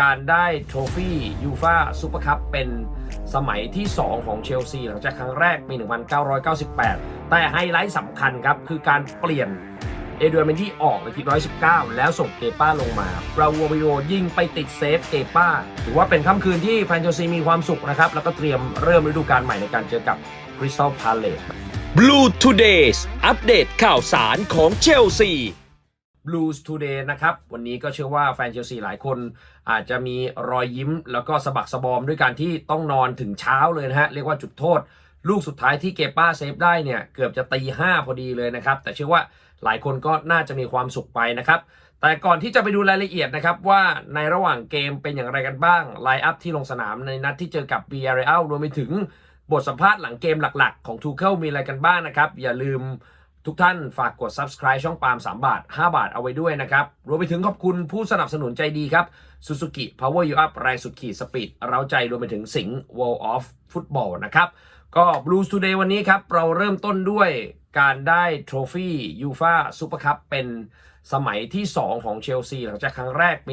การได้โทรฟี่ยูฟาซูเปอร์คัพเป็นสมัยที่ 2 ของเชลซีหลังจากครั้งแรกปี 1998 แต่ไฮไลท์สำคัญครับ คือการเปลี่ยนเอเดรเมนดี้ออกในที119 แล้วส่งเกป้าลงมาราวูบิโอยิงไปติดเซฟเกป้า ถือว่าเป็นค่ำคืนที่แฟนเชลซีมีความสุขนะครับ แล้วก็เตรียมเริ่มฤดูกาลใหม่ในการเจอกับคริสตัลพาเลส Blue Todays อัปเดตข่าวสารของเชลซี Blues Today นะครับ วันนี้ก็เชื่อว่าแฟนเชลซีหลายคนอาจจะมีรอยยิ้มแล้วก็สะบักสะบอมด้วยการที่ต้องนอนถึงเช้าเลยนะฮะ เรียกว่าจุดโทษ ลูกสุดท้ายที่เกป้าเซฟได้เนี่ย เกือบจะตีห้าพอดีเลยนะครับ แต่เชื่อว่าหลายคนก็น่าจะมีความสุขไปนะครับแต่ก่อนที่จะไปดูรายละเอียดนะครับ ว่าในระหว่างเกมเป็นอย่างไรกันบ้างไลน์อัพที่ลงสนามในนัดที่เจอกับ b r l รวมไปถึงบทสัมภาษณ์หลังเกมหลักๆ ของทูเคิลมีอะไรกันบ้างนะครับ อย่าลืม ทุกท่านฝากกด subscribe ช่องปาล์ม3 บาท 5 บาทเอาไว้ด้วยนะครับ รวมไปถึงขอบคุณผู้สนับสนุนใจดีครับ Suzuki Power You Up แรงสุดขีดสปีดเราใจรวมไปถึงสิงห์ World of Football นะครับ ก็ Blues Today วันนี้ครับ เราเริ่มต้นด้วยการได้โทรฟี่ยูฟาซูเปอร์คัพเป็นสมัยที่ 2 ของเชลซีหลังจากครั้งแรกปี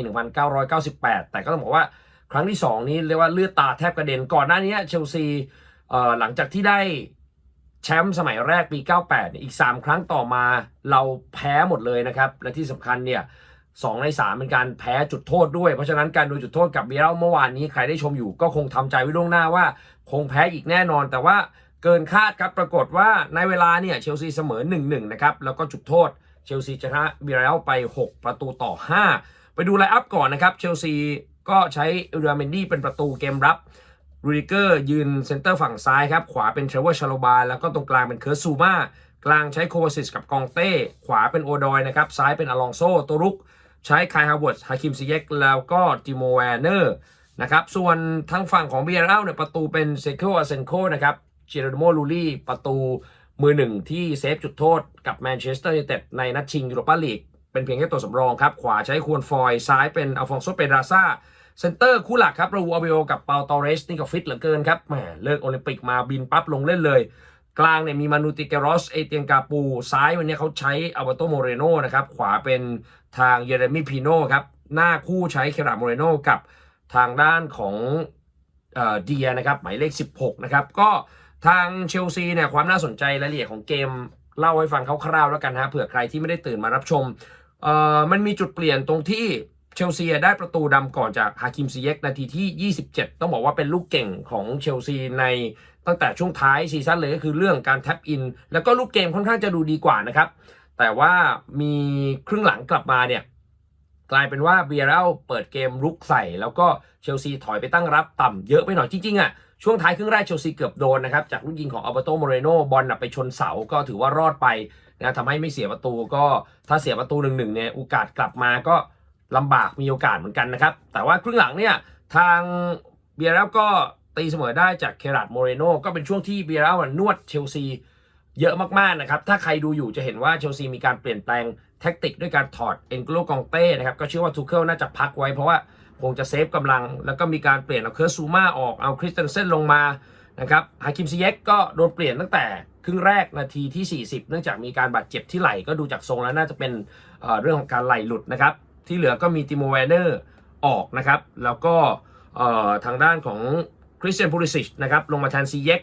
1998 แต่ก็ต้องบอกว่าครั้งที่ 2 นี้เรียกว่าเลือดตาแทบกระเด็นก่อนหน้านี้เชลซีหลังจากที่ได้ แชมป์สมัยแรกปี 98เนี่ยอีก 3 ครั้งต่อมาเราแพ้หมดเลยนะครับ และที่สำคัญเนี่ยสองใน3เป็นการแพ้จุดโทษด้วย เพราะฉะนั้นการดนจุดโทษกับเบียร์เมื่อวานนี้ใครได้ชมอยู่ก็คงทำใจไว้ล่วงหน้าว่า คงแพ้อีกแน่นอน แต่ว่าเกินคาดครับปรากฏว่าในเวลาเนี่ยเชลซีเสมอ 1-1 นะครับ แล้วก็จุดโทษเชลซีชนะเบียร์ไป 6 ประตูต่อ 5 ไปดูไลน์อัพก่อนนะครับเชลซีก็ใช้เอเดรเมนดี้เป็นประตูเกมรับ รูดิเกอร์ยืนเซนเตอร์ฝั่งซ้ายครับ ขวาเป็นเทรเวอร์ชาโลบา แล้วก็ตรงกลางเป็นเคิร์ซูมากลางใช้โควาซิสกับกองเต้ ขวาเป็นโอดอยนะครับ ซ้ายเป็นอลองโซตัวรุก ใช้คายฮาวเวิร์ดฮาคิมซิเยกแล้วก็ติโมแวนเนอร์นะครับ ส่วนทางฝั่งของเบียร์เอลเนี่ยประตูเป็นเซโคอาเซนโคนะครับเจโรโมลูลี่ประตูมือหนึ่งที่เซฟจุดโทษกับแมนเชสเตอร์ยูไนเต็ดในนัดชิงยูโรปาลีกเป็นเพียงแค่ตัวสำรองครับ ขวาใช้ควรฟอย ซ้ายเป็นอัลฟองโซเปดราซา เซนเตอร์คู่หลักครับราอูอาเบโอกับเปาตอเรสนี่ก็ฟิตเหลือเกินครับแหมเลิกโอลิมปิกมาบินปั๊บลงเล่นเลย กลางเนี่ยมีมานูติเกรอสเอเตียงกาปู ซ้ายวันนี้เขาใช้อัลบาโตโมเรโนนะครับขวาเป็นทางเยเรมีพีโนครับหน้าคู่ใช้เคราโมเรโนกับทางด้านของเอ่อเดียนะครับหมายเลข 16 นะครับก็ทางเชลซีเนี่ยความน่าสนใจรายละเอียดของเกมเล่าให้ฟังคร่าวๆแล้วกันฮะเผื่อใครที่ไม่ได้ตื่นมารับชมเอ่อมันมีจุดเปลี่ยนตรงที่ เชลซีได้ประตูดำก่อนจากฮาคิมซีเยกนาทีที่ 27 ต้องบอกว่าเป็นลูกเก่งของเชลซีในตั้งแต่ช่วงท้ายซีซั่นเลยก็คือเรื่องการแท็บอิน แล้วก็ลูกเกมค่อนข้างจะดูดีกว่านะครับ แต่ว่ามีครึ่งหลังกลับมาเนี่ยกลายเป็นว่าเบียร์เรลเปิดเกมรุกใส่ แล้วก็เชลซีถอยไปตั้งรับต่ำเยอะไปหน่อยจริงๆอะช่วงท้ายครึ่งแรกเชลซีเกือบโดนนะครับ จากลูกยิงของอัลเบโตโมเรโนบอลน่ะไปชนเสาก็ถือว่ารอดไปนะทำให้ไม่เสียประตูก็ถ้าเสียประตูหนึ่งหนึ่งเนี่ยโอกาสกลับมาก็ ลำบากมีโอกาสเหมือนกันนะครับ แต่ว่าครึ่งหลังเนี่ยทางเบียร์เรลก็ตีเสมอได้จากเคราดโมเรโนก็เป็นช่วงที่เบียร์เรลนวดเชลซีเยอะมากๆนะครับ ถ้าใครดูอยู่จะเห็นว่าเชลซีมีการเปลี่ยนแปลงแท็กติกด้วยการถอดเอ็นโกลกองเต้นะครับ ก็เชื่อว่าทูเคิลน่าจะพักไว้เพราะว่าคงจะเซฟกำลัง แล้วก็มีการเปลี่ยนเอาเคิร์ซูมาออกเอาคริสเตนเซนลงมานะครับฮาคิมซิเยกก็โดนเปลี่ยนตั้งแต่ครึ่งแรกนาทีที่ 40 เนื่องจากมีการบาดเจ็บที่ไหล่ก็ดูจากทรงแล้วน่าจะเป็นเรื่องของการไหล่หลุดนะครับ ที่เหลือก็มีติโมแวนเนอร์ออกนะครับ แล้วก็ทางด้านของคริสเตียนพูริสิชนะครับลงมาแทนซีเย็ก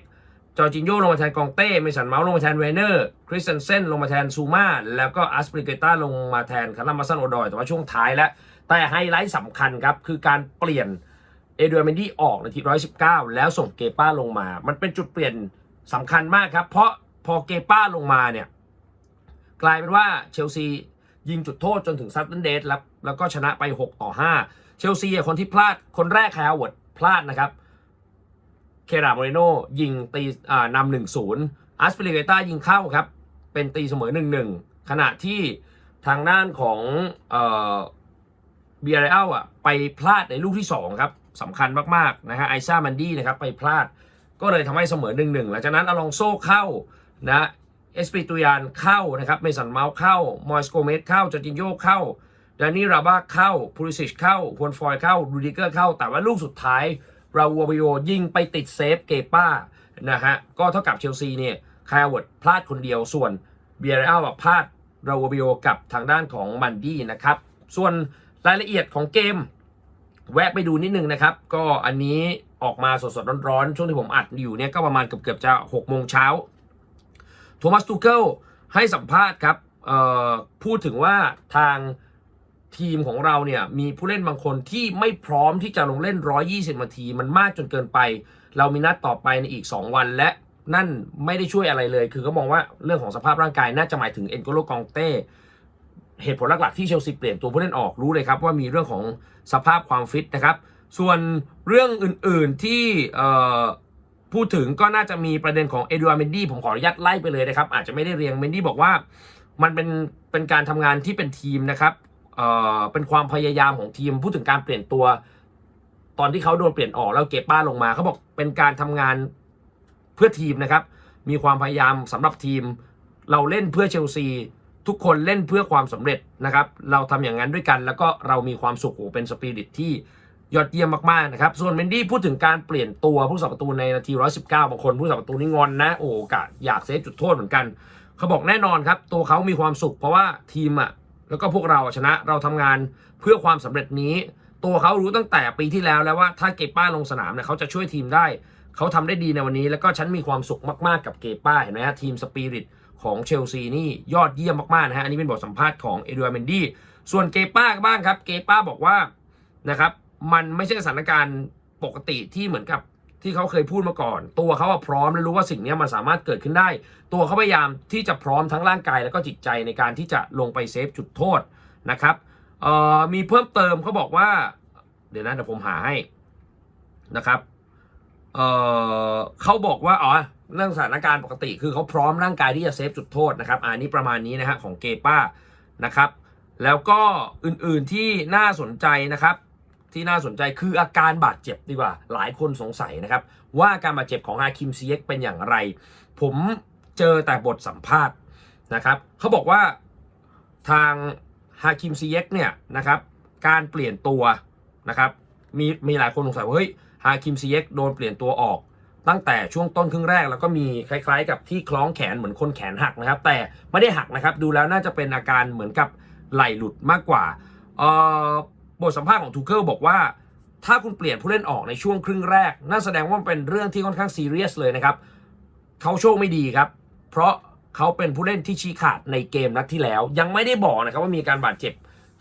จอร์จินโยลงมาแทนกองเต้เมสันเมาส์ลงมาแทนเวเนอร์คริสเซนเซนลงมาแทนซูมาแล้วก็อัสปริเกต้าลงมาแทนคารามาซันโอดอยแต่ว่าช่วงท้ายแล้ว แต่ไฮไลท์สำคัญครับ คือการเปลี่ยนเอเดรเมนดี้ออกนาที 119 แล้วส่งเกป้าลงมา มันเป็นจุดเปลี่ยนสำคัญมากครับ เพราะพอเกป้าลงมาเนี่ย กลายเป็นว่าเชลซียิงจุดโทษจนถึงซัตเทนเดสแล้ว แล้วก็ชนะไป 6 ต่อ 5 เชลซีคนที่พลาดคนแรกแคร์วิร์ดพลาดนะครับ เคราโมเรโนยิงตีนำหนึ่งศูนย์อัสเปริเกต้ายิงเข้าครับ เป็นตีเสมอหนึ่งหนึ่งขณะที่ทางด้านของเบียร์เรลอะไปพลาดในลูกที่ 2 ครับสำคัญมากๆนะฮะไอซ่ามันดี้นะครับไปพลาดก็เลยทำให้เสมอหนึ่งหนึ่งหลังจากนั้นอลองโซ่เข้านะเอสปิตุยานเข้านะครับเมสันเมาส์เข้ามอยสโกเมสเข้าจอร์จินโยเข้า ดานี่ราบ้าเข้าพูริสิชเข้าฮวนฟอยเข้ารูดิเกอร์เข้า แต่ว่าลูกสุดท้ายราวูบิโอยิงไปติดเซฟเกป้านะฮะก็เท่ากับเชลซีเนี่ยคายเวิร์ดพลาดคนเดียวส่วนเบียร์เอัลพลาดราวูบิโอกับทางด้านของมันดี้นะครับ ส่วนรายละเอียดของเกม แวะไปดูนิดนึงนะครับ ก็อันนี้ออกมาสดๆร้อนๆ ช่วงที่ผมอัดอยู่เนี่ยก็ประมาณเกือบๆจะ6โมงเช้าโทมัสตูเกิลให้สัมภาษณ์ครับพูดถึงว่าทาง ทีมของเราเนี่ยมีผู้เล่นบางคนที่ไม่พร้อมที่จะลงเล่น 120 นาที มันมากจนเกินไป เรามีนัดต่อไปในอีก 2 วันและนั่นไม่ได้ช่วยอะไรเลย คือเขามองว่าเรื่องของสภาพร่างกายน่าจะหมายถึงเอ็นโกโลกองเต้เหตุผลหลักๆที่เชลซีเปลี่ยนตัวผู้เล่นออกรู้เลยครับว่ามีเรื่องของสภาพความฟิตนะครับ ส่วนเรื่องอื่นๆที่พูดถึงก็น่าจะมีประเด็นของเอดูอาร์เมนดี้ผมขออนุญาตไล่ไปเลยนะครับ อาจจะไม่ได้เรียงเมนดี้บอกว่ามันเป็นเป็นการทำงานที่เป็นทีมนะครับ เป็นความพยายามของทีมพูดถึงการเปลี่ยนตัว ตอนที่เขาโดนเปลี่ยนออกแล้วเก็บป้าลงมาเขาบอกเป็นการทำงานเพื่อทีมนะครับ มีความพยายามสำหรับทีม เราเล่นเพื่อเชลซี ทุกคนเล่นเพื่อความสำเร็จนะครับ เราทำอย่างนั้นด้วยกัน แล้วก็เรามีความสุขโอ้เป็นสปิริตที่ยอดเยี่ยมมากๆนะครับ ส่วนเมนดี้พูดถึงการเปลี่ยนตัวผู้สับประตูในนาที 119 บางคนผู้สับประตูนี่งอนนะ โอ้กะอยากเซฟจุดโทษเหมือนกัน เขาบอกแน่นอนครับ ตัวเขามีความสุขเพราะว่าทีมอะ แล้วก็พวกเราชนะเราทำงานเพื่อความสำเร็จนี้ ตัวเขารู้ตั้งแต่ปีที่แล้วแล้วว่าถ้าเกป้าลงสนามเนี่ยเขาจะช่วยทีมได้ เขาทำได้ดีในวันนี้ แล้วก็ฉันมีความสุขมากๆกับเกป้าเห็นไหมฮะทีมสปิริตของเชลซีนี่ยอดเยี่ยมมากๆนะฮะอันนี้เป็นบทสัมภาษณ์ของเอดูอาร์เมนดี้ส่วนเกป้าบ้างครับ เกป้าบอกว่านะครับมันไม่ใช่สถานการณ์ปกติที่เหมือนกับ ที่เขาเคยพูดมาก่อน ตัวเขาอะพร้อมและรู้ว่าสิ่งนี้มันสามารถเกิดขึ้นได้ ตัวเขาพยายามที่จะพร้อมทั้งร่างกาย แล้วก็จิตใจในการที่จะลงไปเซฟจุดโทษนะครับเอ่อมีเพิ่มเติมเขาบอกว่า เดี๋ยวนะเดี๋ยวผมหาให้นะครับเอ่อเขาบอกว่าอ๋อเรื่องสถานการณ์ปกติ คือเขาพร้อมร่างกายที่จะเซฟจุดโทษนะครับอันนี้ประมาณนี้นะฮะของเกป้านะครับ แล้วก็อื่นๆที่น่าสนใจนะครับ ที่น่าสนใจคืออาการบาดเจ็บดีกว่า หลายคนสงสัยนะครับ ว่าอาการบาดเจ็บของฮาคิมซีเอ็กเป็นอย่างไร ผมเจอแต่บทสัมภาษณ์นะครับเขาบอกว่าทางฮาคิมซีเอ็กเนี่ยนะครับการเปลี่ยนตัวนะครับมีมีหลายคนสงสัยว่าเฮ้ยฮาคิมซีเอ็กโดนเปลี่ยนตัวออก ตั้งแต่ช่วงต้นครึ่งแรกแล้วก็มีคล้ายๆ กับที่คล้องแขนเหมือนคนแขนหักนะครับ แต่ไม่ได้หักนะครับดูแล้วน่าจะเป็นอาการเหมือนกับไหลหลุดมากกว่าเอ่อ บทสัมภาษณ์ของทูเคิลบอกว่า ถ้าคุณเปลี่ยนผู้เล่นออกในช่วงครึ่งแรก น่าแสดงว่าเป็นเรื่องที่ค่อนข้างซีเรียสเลยนะครับ เขาโชคไม่ดีครับ เพราะเขาเป็นผู้เล่นที่ชี้ขาดในเกมนัดที่แล้ว ยังไม่ได้บอกนะครับว่ามีการบาดเจ็บ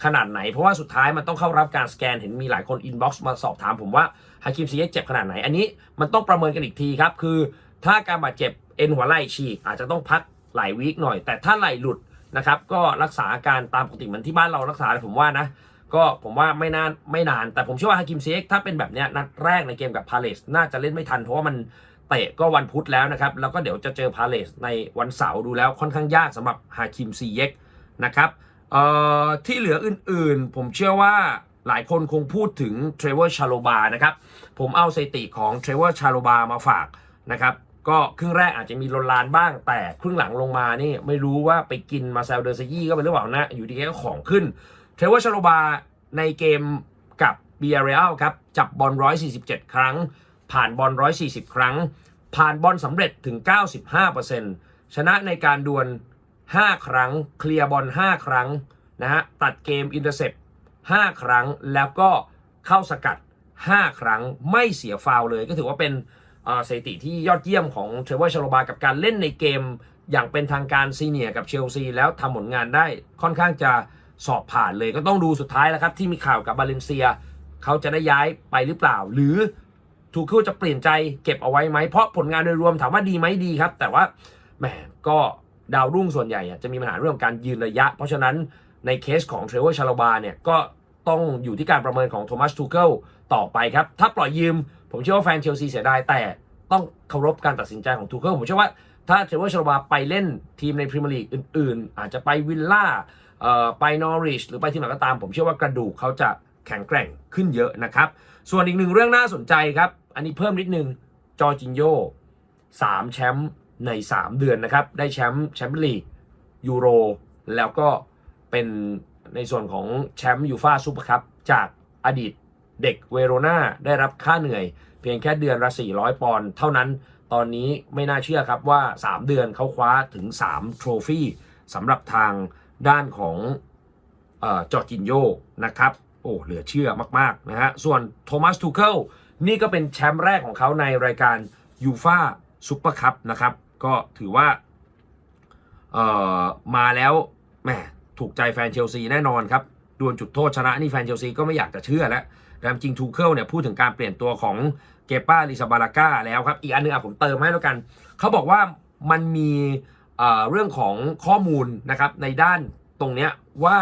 ขนาดไหน เพราะว่าสุดท้ายมันต้องเข้ารับการสแกนเห็นมีหลายคนอินบ็อกซ์มาสอบถามผมว่าฮาคิมซีเอ็กเจ็บขนาดไหน อันนี้มันต้องประเมินกันอีกทีครับคือ ถ้าการบาดเจ็บเอ็นหัวไหล่ฉีกอาจจะต้องพักหลายวีคหน่อย แต่ถ้าไหล่หลุดนะครับก็รักษาอาการตามปกติเหมือนที่บ้านเรารักษาผมว่านะ ก็ผมว่าไม่นานไม่นาน แต่ผมเชื่อว่าฮากิมเซกถ้าเป็นแบบเนี้ยนัดแรกในเกมกับพาเลสน่าจะเล่นไม่ทันเพราะว่ามันเตะก็วันพุธแล้วนะครับ แล้วก็เดี๋ยวจะเจอพาเลสในวันเสาร์ดูแล้วค่อนข้างยากสำหรับฮาคิมซีเยกนะครับที่เหลืออื่นๆ ผมเชื่อว่าหลายคนคงพูดถึงเทรเวอร์ชาโลบานะครับ ผมเอาสถิติของเทรเวอร์ชาโลบามาฝากนะครับก็ครึ่งแรกอาจจะมีลนลานบ้าง แต่ครึ่งหลังลงมานี่ไม่รู้ว่าไปกินมาเซลเดอร์ซยี่ก็เป็นหรือเปล่านะ อยู่ดีแกก็ของขึ้น ทรเวอร์ชาโลบาในเกมกับเบียร์เรอัลครับจับบอล 147 ครั้ง ผ่านบอล 140 ครั้ง ผ่านบอลสำเร็จถึง 95%ชนะในการดวล 5 ครั้ง เคลียร์บอล 5 ครั้งนะฮะตัดเกมอินเตอร์เซป5ครั้งแล้วก็เข้าสกัด 5 ครั้งไม่เสียฟาวเลย ก็ถือว่าเป็นสถิติที่ยอดเยี่ยมของเทรเวอร์ชาโลบากับการเล่นในเกมอย่างเป็นทางการซีเนียร์กับเชลซีแล้วทำผลงานได้ค่อนข้างจะ สอบผ่านเลยก็ต้องดูสุดท้ายแล้วครับที่มีข่าวกับบาเลนเซีย เขาจะได้ย้ายไปหรือเปล่า หรือทูเคิลจะเปลี่ยนใจเก็บเอาไว้ไหมเพราะผลงานโดยรวมถามว่าดีไหมดีครับ แต่ว่าแหมก็ดาวรุ่งส่วนใหญ่จะมีปัญหาเรื่องการยืนระยะ เพราะฉะนั้นในเคสของเทรเวอร์ชาลบาเนี่ยก็ต้องอยู่ที่การประเมินของโทมัสทูเคิลต่อไปครับ ถ้าปล่อยยืม ผมเชื่อว่าแฟนเชลซีเสียดายแต่ต้องเคารพการตัดสินใจของทูเคิลผมเชื่อว่าถ้าเทรเวอร์ชาลบาไปเล่นทีมในพรีเมียร์ลีกอื่น ๆ อาจจะไปวิลล่า ไปนอริชหรือไปที่ไหนก็ตาม ผมเชื่อว่ากระดูกเขาจะแข็งแกร่งขึ้นเยอะนะครับ ส่วนอีกหนึ่งเรื่องน่าสนใจครับ อันนี้เพิ่มนิดนึงจอจินโยสามแชมป์ใน 3 เดือนนะครับ ได้แชมป์แชมเปี้ยนลีกยูโรแล้วก็เป็นในส่วนของแชมป์ยูฟาซูเปอร์คัพจากอดีตเด็กเวโรนาได้รับค่าเหนื่อย เพียงแค่เดือนละ 400 ปอนด์เท่านั้น ตอนนี้ไม่น่าเชื่อครับว่า 3 เดือนเขาคว้าถึง 3 โทรฟี่สำหรับทาง ด้านของออจอร์จินโยนะครับโอ้เหลือเชื่อมากๆนะฮะส่วนโทมัสทูเคิลนี่ก็เป็นแชมป์แรกของเขาในรายการยูฟาซุปเปอร์คัพนะครับก็ถือว่าเออมาแล้วแหมถูกใจแฟนเชลซีแน่นอนครับดวลจุดโทษชนะนี่แฟนเชลซีก็ไม่อยากจะเชื่อแล้วแต่จริงทูเคิลเนี่ยพูดถึงการเปลี่ยนตัวของเกป้าลิซาบาลาก้าแล้วครับ อีกอันหนึงอะผมเติมให้แล้วกัน เขาบอกว่ามันมี เรื่องของข้อมูลนะครับในด้านตรงเนี้ยว่า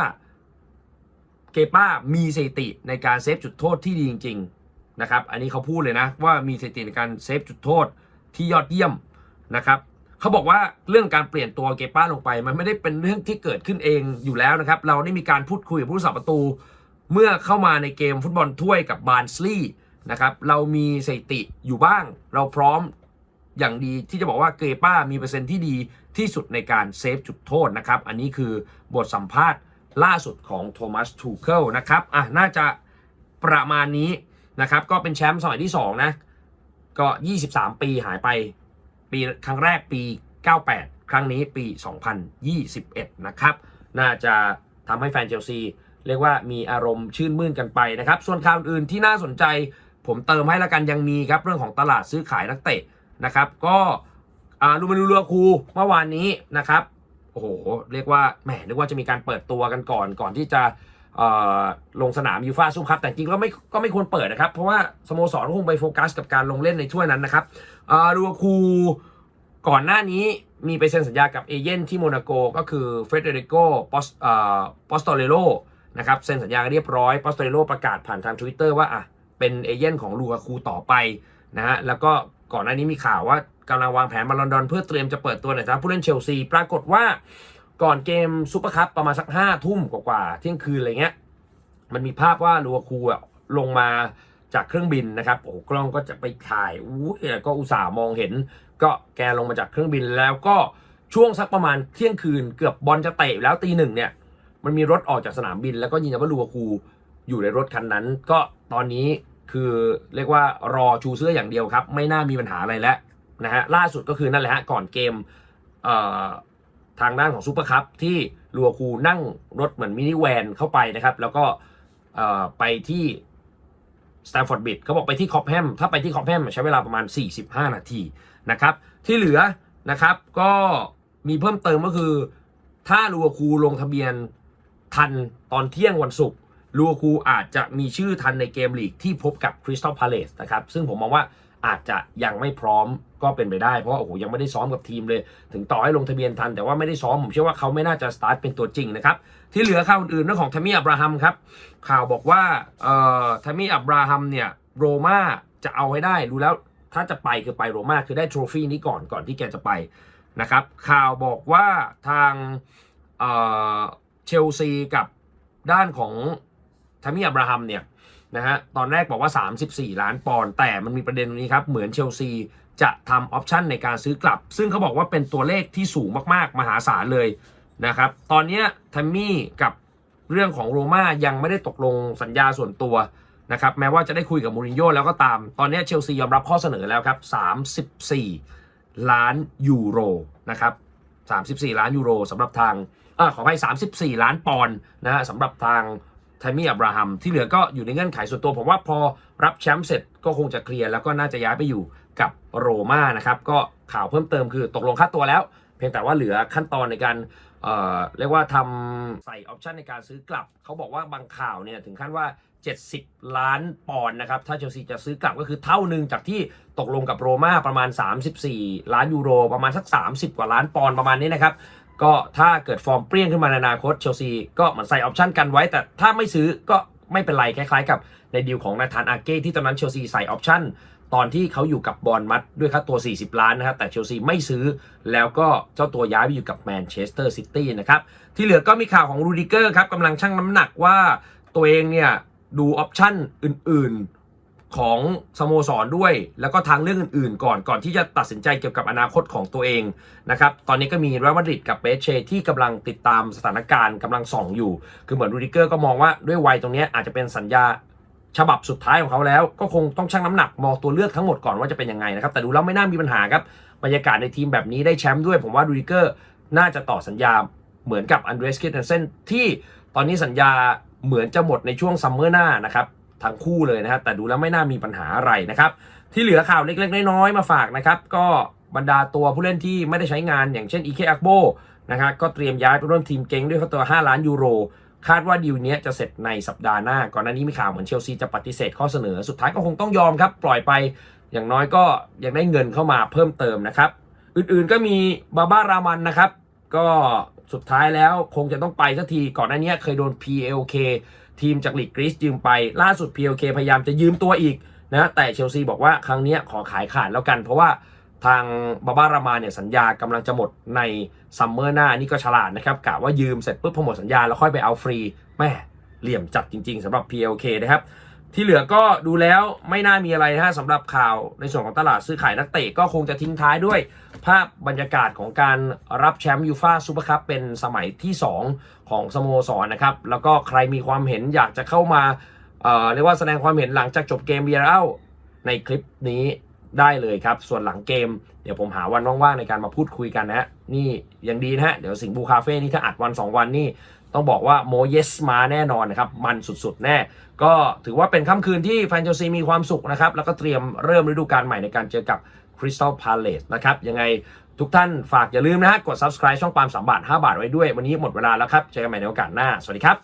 เกป้ามีสถิติในการเซฟจุดโทษที่ดีจริง ๆนะครับ อันนี้เขาพูดเลยนะว่ามีสถิติในการเซฟจุดโทษที่ยอดเยี่ยมนะครับเขาบอกว่าเรื่องการเปลี่ยนตัวเกป้าลงไป มันไม่ได้เป็นเรื่องที่เกิดขึ้นเองอยู่แล้วนะครับ เราได้มีการพูดคุยกับผู้รักษาประตู เมื่อเข้ามาในเกมฟุตบอลถ้วยกับบาร์นสลีย์นะครับเรามีสถิติอยู่บ้าง เราพร้อม อย่างดีที่จะบอกว่าเกป้ามีเปอร์เซ็นต์ที่ดีที่สุดในการเซฟจุดโทษนะครับ อันนี้คือบทสัมภาษณ์ล่าสุดของโทมัสทูเคิลนะครับอะน่าจะประมาณนี้นะครับ ก็เป็นแชมป์สมัยที่2นะก็ 23 ปีหายไป ปีครั้งแรกปี 98 ครั้งนี้ปี 2021 นะครับ น่าจะทำให้แฟนเชลซีเรียกว่ามีอารมณ์ชื่นมื่นกันไปนะครับ ส่วนข่าวอื่นที่น่าสนใจผมเติมให้ละกันยังมีครับ เรื่องของตลาดซื้อขายนักเตะ นะครับ ก็ลูมานูเรือคูเมื่อวานนี้นะครับโอ้โหเรียกว่าแหมนึกว่าจะมีการเปิดตัวกันก่อนก่อนที่จะลงสนามยูฟาซูครับแต่จริงแล้วไม่ก็ไม่ควรเปิดนะครับ เพราะว่าสโมสรก็คงไปโฟกัสกับการลงเล่นในถ้วยนั้นนะครับอ่าลูคูก่อนหน้านี้มีไปเซ็นสัญญากับเอเย่นที่โมนาโกก็คือเฟเดริโกปอสอ่าปอสตอเรโลนะครับเซ็นสัญญากันเรียบร้อยปอสตอเรโลประกาศผ่านทาง Twitter ว่าอะเป็นเอเย่นของลูคาคูต่อไปนะฮะแล้วก็ ก่อนหน้านี้มีข่าวว่ากำลังวางแผนมาลอนดอนเพื่อเตรียมจะเปิดตัวในฐานะผู้เล่นเชลซี ปรากฏว่าก่อนเกมซูเปอร์คัพประมาณสักห้าทุ่มกว่าๆเที่ยงคืนอะไรเงี้ย มันมีภาพว่าลูคาคูอะลงมาจากเครื่องบินนะครับโอ้กล้องก็จะไปถ่ายอู้ก็อุตส่าห์มองเห็น ก็แกลงมาจากเครื่องบินแล้วก็ช่วงสักประมาณเที่ยงคืนเกือบบอลจะเตะแล้วตีหนึ่งเนี่ยมันมีรถออกจากสนามบิน แล้วก็ยืนยันว่าลูคาคูอยู่ในรถคันนั้น ก็ตอนนี้ คือเรียกว่ารอชูเสื้ออย่างเดียวครับ ไม่น่ามีปัญหาอะไรแล้วนะฮะล่าสุดก็คือนั่นแหละฮะก่อนเกมเทางด้านของซูเปอร์คัพที่ลูคาคูนั่งรถเหมือนมินิแวนเข้าไปนะครับ แล้วก็ไปที่สแตนฟอร์ดบิดเขาบอกไปที่คอปแฮมถ้าไปที่คอปแฮมใช้เวลาประมาณ 45 นาทีนะครับ ที่เหลือนะครับก็มีเพิ่มเติมก็คือ ถ้าลูคาคูลงทะเบียนทันตอนเที่ยงวันศุกร์ ลูคาคูอาจจะมีชื่อทันในเกมลีกที่พบกับคริสตัลพาเลสนะครับ ซึ่งผมมองว่าอาจจะยังไม่พร้อมก็เป็นไปได้เพราะว่าโอ้โหยังไม่ได้ซ้อมกับทีมเลย ถึงต่อให้ลงทะเบียนทัน แต่ว่าไม่ได้ซ้อม ผมเชื่อว่าเขาไม่น่าจะสตาร์ทเป็นตัวจริงนะครับ ที่เหลือข่าวอื่นเรื่องของทามี่อับราฮัมครับ ข่าวบอกว่าเอ่อทามี่อับราฮัมเนี่ยโรม่าจะเอาให้ได้ดูแล้วถ้าจะไปคือไปโรม่าคือได้โทรฟี่นี้ก่อนก่อนที่แกจะไปนะครับ ข่าวบอกว่าทางเอ่อเชลซีกับด้านของ ทามี่อับราฮัมเนี่ยนะฮะตอนแรกบอกว่า 34 ล้านปอนด์แต่มันมีประเด็นตรงนี้ครับ เหมือนเชลซีจะทำออปชันในการซื้อกลับ ซึ่งเขาบอกว่าเป็นตัวเลขที่สูงมากๆ มหาศาลเลยนะครับ ตอนนี้ทามี่กับเรื่องของโรม่ายังไม่ได้ตกลงสัญญาส่วนตัวนะครับแม้ว่าจะได้คุยกับมูรินโญ่แล้วก็ตาม ตอนนี้เชลซียอมรับข้อเสนอแล้วครับ 34 ล้านยูโรนะครับ34 ล้านยูโรสำหรับทางอ่าขอให้34 ล้านปอนด์นะฮะสำหรับทาง ไทมี่อับราฮัมที่เหลือก็อยู่ในเงื่อนไขส่วนตัวผมว่าพอรับแชมป์เสร็จก็คงจะเคลียร์แล้วก็น่าจะย้ายไปอยู่กับโรม่านะครับ ก็ข่าวเพิ่มเติมคือตกลงค่าตัวแล้ว เพียงแต่ว่าเหลือขั้นตอนในการเอ่อเรียกว่าทำใส่ออปชันในการซื้อกลับ เขาบอกว่าบางข่าวเนี่ยถึงขั้นว่า 70 ล้านปอนด์นะครับ ถ้าเชลซีจะซื้อกลับก็คือเท่าหนึ่งจากที่ตกลงกับโรม่าประมาณ 34 ล้านยูโร ประมาณสัก 30 กว่าล้านปอนด์ประมาณนี้นะครับ ก็ถ้าเกิดฟอร์มเปรี้ยงขึ้นมาในอนาคตเชลซีก็เหมือนใส่ออปชันกันไว้ แต่ถ้าไม่ซื้อก็ไม่เป็นไรคล้ายๆ กับในดีลของนาธานอาเก้ที่ตอนนั้นเชลซีใส่ออปชันตอนที่เขาอยู่กับบอลมัดด้วยค่าตัว 40 ล้านนะครับแต่เชลซีไม่ซื้อ แล้วก็เจ้าตัวย้ายไปอยู่กับแมนเชสเตอร์ซิตี้นะครับที่เหลือก็มีข่าวของรูดิเกอร์ครับกำลังชั่งน้ำหนักว่าตัวเองเนี่ยดูออปชันอื่นๆ ของสโมสรด้วย แล้วก็ทางเรื่องอื่นๆ ก่อนก่อนที่จะตัดสินใจเกี่ยวกับอนาคตของตัวเองนะครับตอนนี้ก็มีเรอัลมาดริดกับเบเชที่กำลังติดตามสถานการณ์กำลังส่องอยู่ คือเหมือนรูดิเกอร์ก็มองว่าด้วยวัยตรงนี้อาจจะเป็นสัญญาฉบับสุดท้ายของเขาแล้ว ก็คงต้องชั่งน้ำหนักมองตัวเลือกทั้งหมดก่อนว่าจะเป็นยังไงนะครับแต่ดูแล้วไม่น่ามีปัญหาครับบรรยากาศในทีมแบบนี้ได้แชมป์ด้วย ผมว่าดูดิเกอร์น่าจะต่อสัญญาเหมือนกับอันเดรสคิดเทนเซนที่ตอนนี้สัญญาเหมือนจะหมดในช่วงซัมเมอร์หน้านะครับ ทั้งคู่เลยนะฮะแต่ดูแล้วไม่น่ามีปัญหาอะไรนะครับ ที่เหลือข่าวเล็กๆ น้อยๆมาฝากนะครับ ก็บรรดาตัวผู้เล่นที่ไม่ได้ใช้งานอย่างเช่นอีเคอักโบนะครับก็เตรียมย้ายไปร่วมทีมเก่งด้วยค่าตัว 5 ล้านยูโร คาดว่าดีลนี้จะเสร็จในสัปดาห์หน้า ก่อนหน้านี้มีข่าวเหมือนเชลซีจะปฏิเสธข้อเสนอสุดท้ายก็คงต้องยอมครับ ปล่อยไปอย่างน้อยก็ยังได้เงินเข้ามาเพิ่มเติมนะครับ อื่นๆก็มีบาบ้ารามันนะครับ ก็สุดท้ายแล้วคงจะต้องไปสักทีก่อนหน้านี้เคยโดน PLK ทีมจากลีกกรีซยืมไปล่าสุด PLK พยายามจะยืมตัวอีกนะแต่เชลซีบอกว่าครั้งนี้ขอขายขาดแล้วกัน เพราะว่าทางบาบารามาเนี่ยสัญญากำลังจะหมดในซัมเมอร์หน้านี่ก็ฉลาดนะครับกะว่ายืมเสร็จปุ๊บพอหมดสัญญาแล้วค่อยไปเอาฟรีแม่เหลี่ยมจัดจริง ๆสำหรับ PLK นะครับที่เหลือก็ดูแล้วไม่น่ามีอะไรนะฮะสำหรับข่าวในส่วนของตลาดซื้อขายนักเตะก็คงจะทิ้งท้ายด้วย ภาพบรรยากาศของการรับแชมป์ยูฟาซูเปอร์คัพเป็นสมัยที่ 2 ของสโมสรนะครับ แล้วก็ใครมีความเห็นอยากจะเข้ามาเอ่อเรียกว่าแสดงความเห็นหลังจากจบเกมเบียร์เอ้าในคลิปนี้ได้เลยครับ ส่วนหลังเกม เดี๋ยวผมหาวันว่างๆในการมาพูดคุยกันนะฮะนี่ยังดีนะฮะ เดี๋ยวสิงห์บูคาเฟ่นี่ถ้าอัดวัน 2 วันนี่ต้องบอกว่าโมเยสมาแน่นอนนะครับ มันสุดๆแน่ ก็ถือว่าเป็นค่ำคืนที่แฟนเชลซีมีความสุขนะครับ แล้วก็เตรียมเริ่มฤดูกาลใหม่ในการเจอกับคริสตัลพาเลสนะครับ ยังไง ทุกท่านฝากอย่าลืมนะฮะกด subscribe ช่องปาล์ม3บาท5บาทไว้ด้วย วันนี้หมดเวลาแล้วครับเจอกันใหม่ในโอกาสหน้า สวัสดีครับ